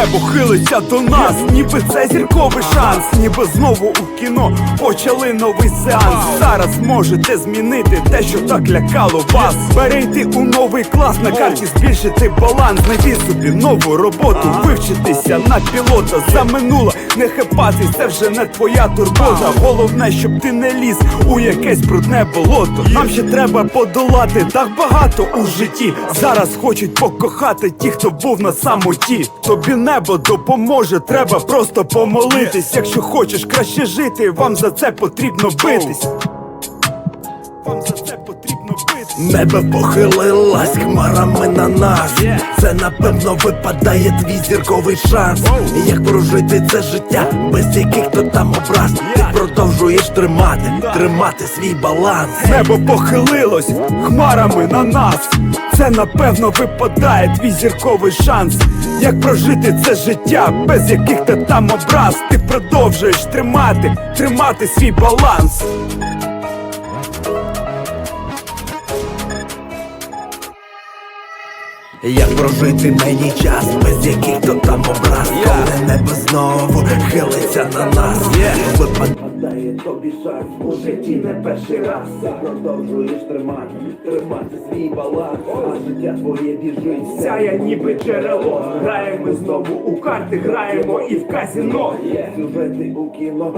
Небо хилиться до нас, ніби це зірковий шанс, ніби знову у кіно почали новий сеанс. Зараз можете змінити те, що так лякало вас. Перейти у новий клас, на карті збільшити баланс. Знайти собі нову роботу, вивчитися на пілота. За минуле не хапатись, це вже не твоя турбота. Головне, щоб ти не ліз у якесь брудне болото. Нам ще треба подолати так багато у житті. Зараз хочуть покохати ті, хто був на самоті. Тобі небо допоможе, треба просто помолитись. Якщо хочеш краще жити, вам за це потрібно битись. Небо похилилась хмарами на нас. Це напевно випадає твій зірковий шанс. Як прожити це життя, без яких то там образ. Ти продовжуєш тримати, тримати свій баланс. Небо похилилось хмарами на нас. Це напевно випадає твій зірковий шанс. Як прожити це життя без яких то там образ. Ти продовжуєш тримати, тримати свій баланс. Як прожити мені час, без яких то там образ, коли небо знову хилиться на нас. Випадає тобі шанс у житті не перший раз. Продовжуєш тримати, тримати свій баланс, а життя твоє біжить. Сяє ніби джерело. Граємо знову у карти, граємо і в казіно. Сюжети у кіно,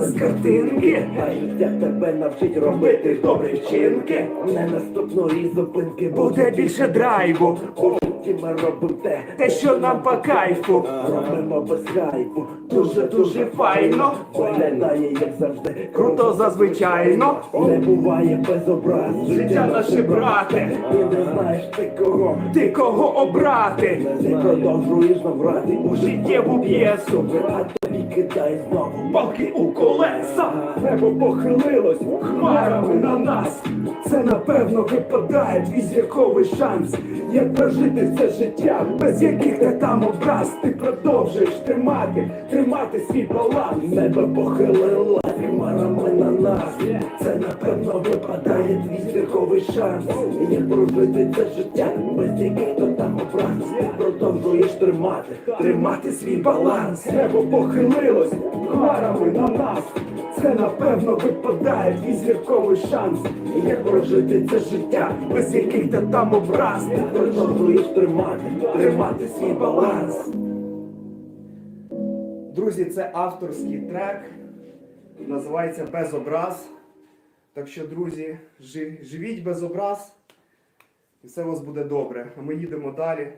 З картинки а життя тебе навчить робити добрі вчинки. Не наступної зупинки буде більше драйву. Ми робимо те, Те, що нам по кайфу. робимо без хайпу. Дуже дуже файно. Виглядає, як завжди, Круто зазвичайно. Не буває без образ. Життя наше брате. Ти не знаєш ти кого. Ти кого обрати? Ти продовжуєш набрати У життєву п'єсу. Тобі знову. Палки у колеса, небо похилилось хмарами на нас. Це напевно випадає твій зірковий шанс. Як прожити це життя, без яких ти там образ, ти продовжуєш тримати, тримати свій баланс. Небо похилило хмарами на нас. Це напевно випадає твій зірковий шанс. Як прожити це життя, без яких то там образ. Продовжуєш тримати, тримати свій баланс. Небо похилилось хмарами на нас. Це напевно випадає твій зірковий шанс. Як прожити це життя, без яких ти там образ, Ти продовжуєш тримати, тримати свій баланс. Друзі, це авторський трек. Називається Без образ. Так що, друзі, живіть без образ, і все у вас буде добре. А ми їдемо далі.